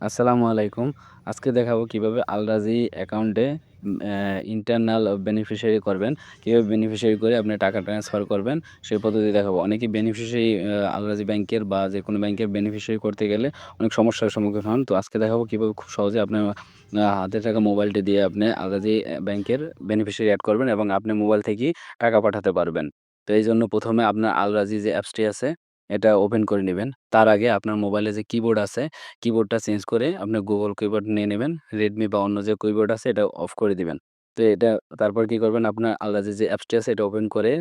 আসসালামু আলাইকুম। আজকে দেখাবো কীভাবে আলরাজি অ্যাকাউন্টে ইন্টারনাল বেনিফিশিয়ারি করবেন। কীভাবে বেনিফিশিয়ারি করে আপনি টাকা ট্রান্সফার করবেন সেই পদ্ধতি দেখাবো। অনেকেই বেনিফিশিয়ারি আলরাজি ব্যাংকের বা যে কোনো ব্যাংকের বেনিফিশিয়ারি করতে গেলে অনেক সমস্যার সম্মুখীন হন। তো আজকে দেখাবো কীভাবে খুব সহজে আপনার হাতে থাকা মোবাইলটি দিয়ে আপনি আলরাজি ব্যাংকের বেনিফিশিয়ারি অ্যাড করবেন এবং আপনি মোবাইল থেকেই টাকা পাঠাতে পারবেন। তো এই জন্য প্রথমে আপনার আলরাজি যে অ্যাপসটি আছে এটা ওপেন করে নেবেন তার আগে আপনার মোবাইলে যে কিবোর্ড আছে কিবোর্ডটা চেঞ্জ করে আপনি গুগল কিবোর্ড নিয়ে নেবেন রেডমি বা অন্য যে কিবোর্ড আছে এটা অফ করে দিবেন। তো এটা তারপর কি করবেন আপনার আলাদা যে অ্যাপসটি আছে এটা ওপেন করে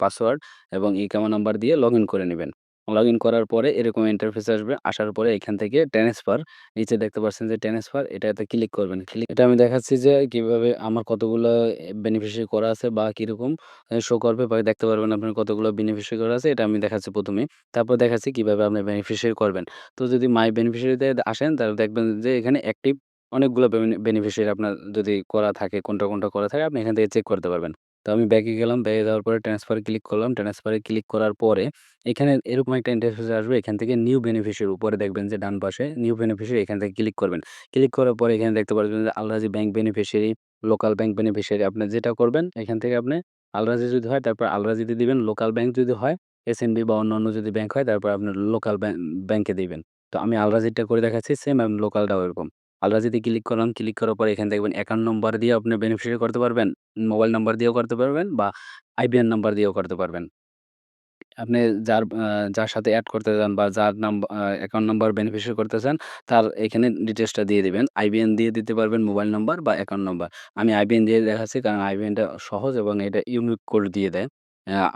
পাসওয়ার্ড এবং ইকামা নাম্বার দিয়ে লগ করে নিবেন। লগইন করার পরে এরকম ইন্টারফেস আসবে। আসার পরে এখান থেকে ট্রান্সফার নিচে দেখতে পাচ্ছেন যে ট্রান্সফার এটাতে ক্লিক করবেন। ক্লিক এটা আমি দেখাচ্ছি যে কীভাবে আমার কতগুলো বেনিফিশিয়ারি করা আছে বা কীরকম শো করবে বা দেখতে পারবেন আপনার কতগুলো বেনিফিশিয়ারি করা আছে এটা আমি দেখাচ্ছি ১ম এই। তারপর দেখাচ্ছি কীভাবে আপনি বেনিফিশিয়ারি করবেন। তো যদি মাই বেনিফিশিয়ারিতে আসেন তাহলে দেখবেন যে এখানে অ্যাক্টিভ অনেকগুলো বেনিফিশিয়ারি আপনার যদি করা থাকে কোনটা, কোনটা করা থাকে আপনি এখান থেকে চেক করতে পারবেন। তো আমি ব্যাকে গেলাম। ব্যাকে যাওয়ার পরে ট্রান্সফারে ক্লিক করলাম। ট্রান্সফারে ক্লিক করার পরে এখানে এরকম একটা ইন্টারফেস আসবে। এখান থেকে নিউ বেনিফিশিয়ারি উপরে দেখবেন যে ডান পাশে নিউ বেনিফিশিয়ারি এখান থেকে ক্লিক করবেন। ক্লিক করার পরে এখানে দেখতে পারবেন যে Al Rajhi bank beneficiary, local bank beneficiary আপনি যেটা করবেন এখান থেকে আপনি আলরাজি যদি হয় তারপর আলরাজিতে দিবেন। লোকাল ব্যাংক যদি হয় এসএনবি বা অন্যান্য যদি ব্যাংক হয় তারপর আপনার লোকাল ব্যাং ব্যাংকে দিবেন। তো আমি আলরাজিরটা করে দেখাচ্ছি সেম এবং লোকালটাও এরকম। আলরাজিতে ক্লিক করলাম। ক্লিক করার পর এখানে দেখবেন অ্যাকাউন্ট নম্বর দিয়ে আপনি বেনিফিশিয়ারি করতে পারবেন। মোবাইল নাম্বার দিয়েও করতে পারবেন বা আইবিএন নাম্বার দিয়েও করতে পারবেন। আপনি যার যার সাথে অ্যাড করতে চান বা যার নাম আ অ্যাকাউন্ট নাম্বার বেনিফিশিয়ারি করতে চান, তার এখানে ডিটেলসটা দিয়ে দিবেন। আইবিএন দিয়ে দিতে পারবেন মোবাইল নাম্বার বা অ্যাকাউন্ট নাম্বার। আমি আইবিএন দিয়ে দেখাচ্ছি কারণ আইবিএনটা সহজ এবং এটা ইউনিক কোড দিয়ে দেয়।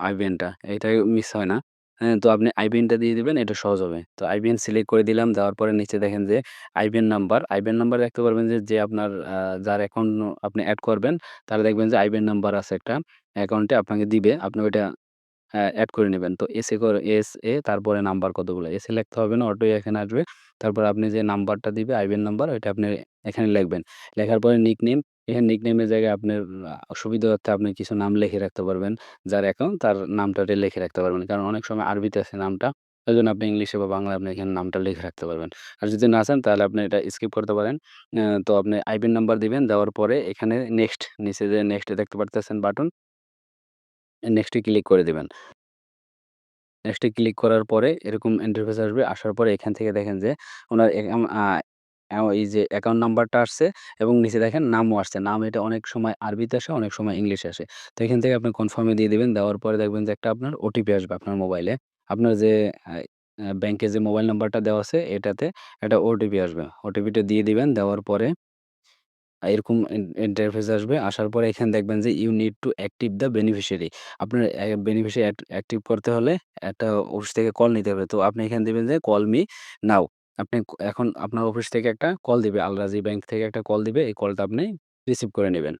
আইবিএনটা এটা মিস হয় না। হ্যাঁ, তো আপনি আইবিএনটা দিয়ে দিবেন এটা সহজ হবে। তো আইবিএন সিলেক্ট করে দিলাম। দেওয়ার পরে নিচে দেখেন যে আইবিএন নাম্বার, আইবিএন নাম্বার দেখতে পারবেন যে, যে আপনার যার অ্যাকাউন্ট আপনি এড করবেন তারা দেখবেন যে আইবিএন নাম্বার আছে একটা অ্যাকাউন্টে আপনাকে দিবে। আপনি ওইটা এড করে নিবেন। তো এসে করে এসএ তারপরে নাম্বার কতগুলো। এসএ লিখতে হবে না, অটোই এখানে আসবে। তারপর আপনি যে নাম্বারটা দিবে আইবিএন নাম্বার ওইটা আপনি এখানে লিখবেন। লেখার পরে নিক নিকনেম, এখানে নিকনেমের জায়গায় আপনার সুবিধার্থে আপনি কিছু নাম লিখে রাখতে পারবেন। যার অ্যাকাউন্ট তার নামটা লিখে রাখতে পারবেন। কারণ অনেক সময় আরবিতে আছে নামটা। ওই জন্য আপনি ইংলিশে বা বাংলায় আপনি এখানে নামটা লিখে রাখতে পারবেন। আর যদি না চান, তাহলে আপনি এটা স্কিপ করতে পারেন। তো আপনি আইবিএন নাম্বার দিবেন। দেওয়ার পরে এখানে নেক্সট নিচে যে নেক্সট দেখতে পারতেছেন বাটন। নেক্সট ক্লিক করে দিবেন। নেক্সট ক্লিক করার পরে এরকম ইন্টারফেস আসবে। আসার পরে এখান থেকে দেখেন যে এও এই যে অ্যাকাউন্ট নাম্বারটা আসছে এবং নিচে দেখেন নামও আসছে। নাম এটা অনেক সময় আরবিতে আসে, অনেক সময় ইংলিশে আসে। তো এখান থেকে আপনি কনফার্মে দিয়ে দিবেন। দেওয়ার পরে দেখবেন যে একটা আপনার ওটিপি আসবে আপনার মোবাইলে। আপনার যে ব্যাংকে যে মোবাইল নাম্বারটা দেওয়া আছে এটাতে একটা ওটিপি আসবে। ওটিপিটা দিয়ে দিবেন। দেওয়ার পরে এরকম ইন্টারফেস আসবে। আসার পরে এখানে দেখবেন যে you need to active the beneficiary. আপনার বেনিফিশিয়ারি অ্যাক্টিভ করতে হলে একটা অফিস থেকে কল নিতে হবে। তো আপনি এখানে দিবেন যে কল মি নাও। আপনি এখন আপনার অফিস থেকে একটা কল দিবে। আলরাজি ব্যাংক থেকে একটা কল দিবে। এই কলটা আপনি রিসিভ করে নিবেন।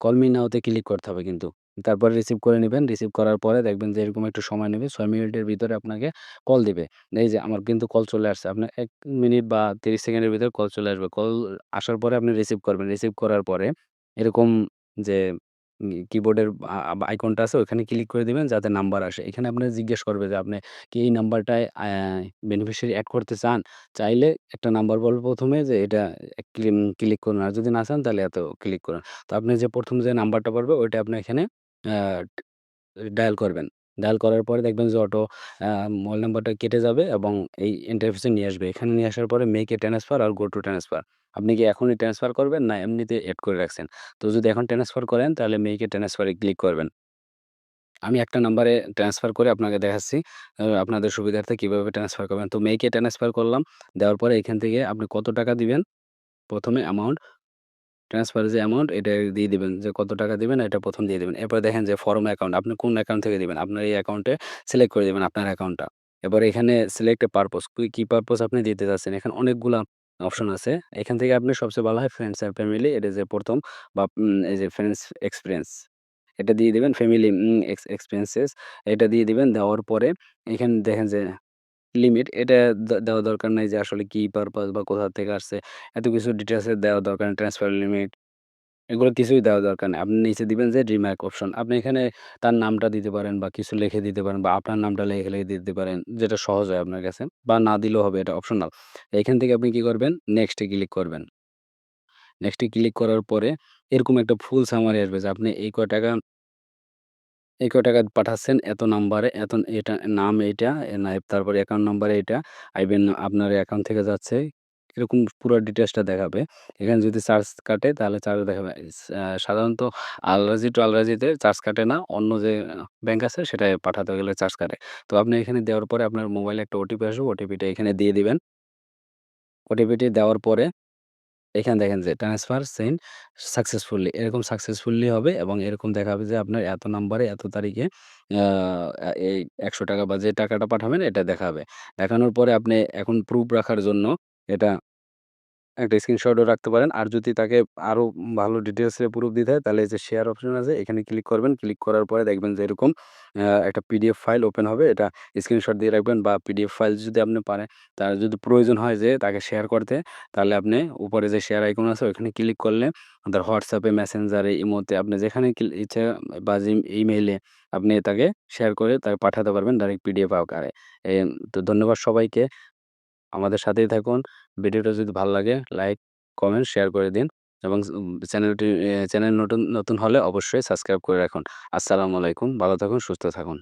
কল মি নাও তে ক্লিক করতে হবে কিন্তু। তারপরে রিসিভ করে নিবেন। রিসিভ করার পরে দেখবেন যে এরকম একটু সময় নেবে। ৬ মিনিটের ভিতরে আপনাকে কল দিবে। এই যে আমার কিন্তু কল চলে আসছে। আপনার ১ মিনিট বা ৩০ সেকেন্ডের ভিতরে কল চলে আসবে। কল আসার পরে আপনি রিসিভ করবেন। রিসিভ করার পরে এরকম যে কিবোর্ডের আইকনটা আছে ওখানে ক্লিক করে দিবেন যাতে নাম্বার আসে। এখানে আপনার জিজ্ঞেস করবে যে, আপনি কি এই নাম্বারটায় বেনিফিশিয়ারি এড করতে চান? চাইলে একটা নাম্বার বলবে ১ম এ যে, এটা ক্লিক করুন। আর যদি না চান, তাহলে এত ক্লিক করুন। তো আপনি যে ১ম যে নাম্বারটা পড়বে, ওইটা আপনি এখানে ডায়াল করবেন। ডায়াল করার পরে দেখবেন যে অটো মোবাইল নাম্বারটা কেটে যাবে এবং এই ইন্টারফেসে নিয়ে আসবে। এখানে নিয়ে আসার পরে মেক ট্রান্সফার আর গো টু ট্রান্সফার। আপনি কি এখনই ট্রান্সফার করবেন না এমনিতে এড করে রাখছেন? তো যদি এখন ট্রান্সফার করেন তাহলে মেক ট্রান্সফারে ক্লিক করবেন। আমি একটা নাম্বারে ট্রান্সফার করে আপনাকে দেখাচ্ছি। আপনাদের সুবিধার্থে কীভাবে ট্রান্সফার করবেন। তো এ ট্রান্সফার করলাম। দেওয়ার পরে এখান থেকে আপনি কত টাকা দিবেন? প্রথমে অ্যামাউন্ট ট্রান্সফার যে অ্যামাউন্ট এটা দিয়ে দিবেন যে কত টাকা দিবেন, এটা প্রথম দিয়ে দিবেন। এরপরে দেখেন যে ফর্ম অ্যাকাউন্ট আপনি কোন অ্যাকাউন্ট থেকে দিবেন। আপনার এই অ্যাকাউন্টে সিলেক্ট করে দিবেন আপনার অ্যাকাউন্টটা। এবার এখানে সিলেক্ট পারপোজ কী, কি পারপোজ আপনি দিতে চাচ্ছেন। এখানে অনেকগুলা অপশন আছে। এখান থেকে আপনি সবচেয়ে ভালো হয় ফ্রেন্ডস অ্যান্ড ফ্যামিলি এটা যে প্রথম, বা এই যে ফ্রেন্ডস এক্সপিরিয়েন্স এটা দিয়ে দিবেন ফ্যামিলি এক্সপেন্সেস এটা দিয়ে দিবেন। দেওয়ার পরে এখানে দেখেন যে লিমিট এটা দেওয়া দরকার নাই যে আসলে কি পারপাস বা কোথা থেকে আসছে। এত কিছু ডিটেইলস এর দেওয়া দরকার নেই। ট্রান্সফার লিমিট এগুলো কিছুই দেওয়া দরকার নেই। আপনি নিচে দিবেন যে রিমার্ক অপশন। আপনি এখানে তার নামটা দিতে পারেন বা কিছু লিখে দিতে পারেন বা আপনার নামটা লিখে, লিখে দিতে পারেন। যেটা সহজ হয় আপনার কাছে বা না দিলেও হবে এটা অপশনাল। এখান থেকে আপনি কি করবেন? নেক্সট ক্লিক করবেন। নেক্সট ক্লিক করার পরে এরকম একটা ফুল সামারি আসবে যে আপনি এই কয় টাকা এই কয় টাকা পাঠাচ্ছেন এত নাম্বারে, এত এটা নাম এইটা, এ না তারপরে অ্যাকাউন্ট নাম্বারে এটা আইবেন আপনার অ্যাকাউন্ট থেকে যাচ্ছে। এরকম পুরো ডিটেলসটা দেখাবে। এখানে যদি চার্জ কাটে তাহলে চার্জ দেখাবে। সাধারণত আলরাজি টু আলরাজিতে চার্জ কাটে না। অন্য যে ব্যাংক আছে সেটায় পাঠাতে গেলে চার্জ কাটে। তো আপনি এখানে দেওয়ার পরে আপনার মোবাইলে একটা ওটিপি আসবে। ওটিপিটা এখানে দিয়ে দিবেন। ওটিপিটি দেওয়ার পরে এখানে দেখেন যে ট্রান্সফার সেন্ড সাকসেসফুলি এরকম সাকসেসফুলি হবে এবং এরকম দেখাবে যে আপনার এত নাম্বারে এত তারিখে এই একশো টাকা বা যে টাকাটা পাঠাবেন এটা দেখাবে। দেখানোর পরে আপনি এখন প্রুফ রাখার জন্য এটা একটা স্ক্রিনশটও রাখতে পারেন। আর যদি তাকে আরও ভালো ডিটেলসে প্রুফ দিতে হয়, তাহলে যে শেয়ার অপশন আছে, এখানে ক্লিক করবেন। ক্লিক করার পরে দেখবেন যে এরকম একটা পিডিএফ ফাইল ওপেন হবে। এটা স্ক্রিনশট দিয়ে রাখবেন বা পিডিএফ ফাইল যদি আপনি পারেন তার যদি প্রয়োজন হয় যে তাকে শেয়ার করতে, তাহলে আপনি উপরে যে শেয়ার আইকন আছে, ওইখানে ক্লিক করলে তার হোয়াটসঅ্যাপে মেসেঞ্জারে ইমোতে আপনি যেখানে ইচ্ছা বা ইমেইলে আপনি তাকে শেয়ার করে তাকে পাঠাতে পারবেন ডাইরেক্ট পিডিএফ আকারে। তো ধন্যবাদ সবাইকে। আমাদের সাথেই থাকুন। ভিডিওটা যদি ভালো লাগে লাইক, কমেন্ট, শেয়ার করে দিন এবং চ্যানেলটি চ্যানেল নতুন, নতুন হলে অবশ্যই সাবস্ক্রাইব করে রাখুন। আসসালামু আলাইকুম। ভালো থাকুন, সুস্থ থাকুন।